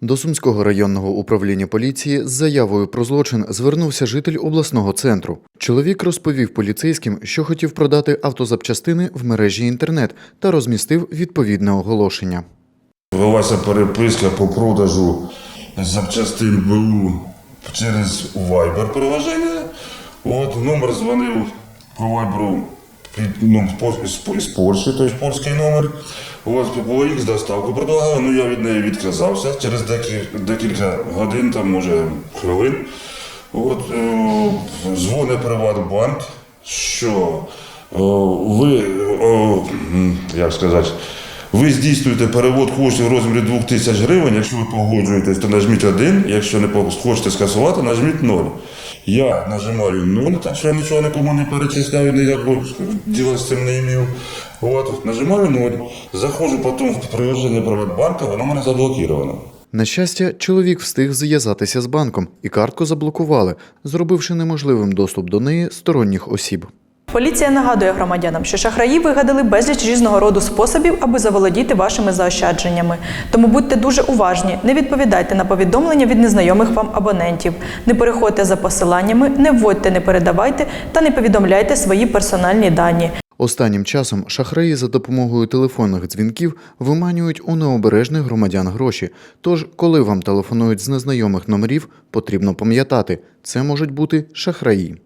До Сумського районного управління поліції з заявою про злочин звернувся житель обласного центру. Чоловік розповів поліцейським, що хотів продати автозапчастини в мережі інтернет та розмістив відповідне оголошення. Велася переписка по продажу запчастин БУ через Viber приложення. От номер дзвонив по Viber ну, з, Польщі- той польський номер. От було їх з доставку предлагали, ну я від неї відказався. Через декілька, декілька годин, там може хвилин. От е, дзвонить Приватбанк, що е, ви, е, як сказати, ви здійснюєте перевод коштів в розмірі 2 тисяч гривень. Якщо ви погоджуєтесь, то нажміть 1, якщо не хочете скасувати, нажміть 0. Я нажимаю 0, так що я нічого нікому не перечисляю, ніякого діла з цим не імів. От, нажимаю 0, заходжу потім в приложення Приватбанка, воно мене заблокировано. На щастя, чоловік встиг зв'язатися з банком і картку заблокували, зробивши неможливим доступ до неї сторонніх осіб. Поліція нагадує громадянам, що шахраї вигадали безліч різного роду способів, аби заволодіти вашими заощадженнями. Тому будьте дуже уважні, не відповідайте на повідомлення від незнайомих вам абонентів, не переходьте за посиланнями, не вводьте, не передавайте та не повідомляйте свої персональні дані. Останнім часом шахраї за допомогою телефонних дзвінків виманюють у необережних громадян гроші. Тож, коли вам телефонують з незнайомих номерів, потрібно пам'ятати, це можуть бути шахраї.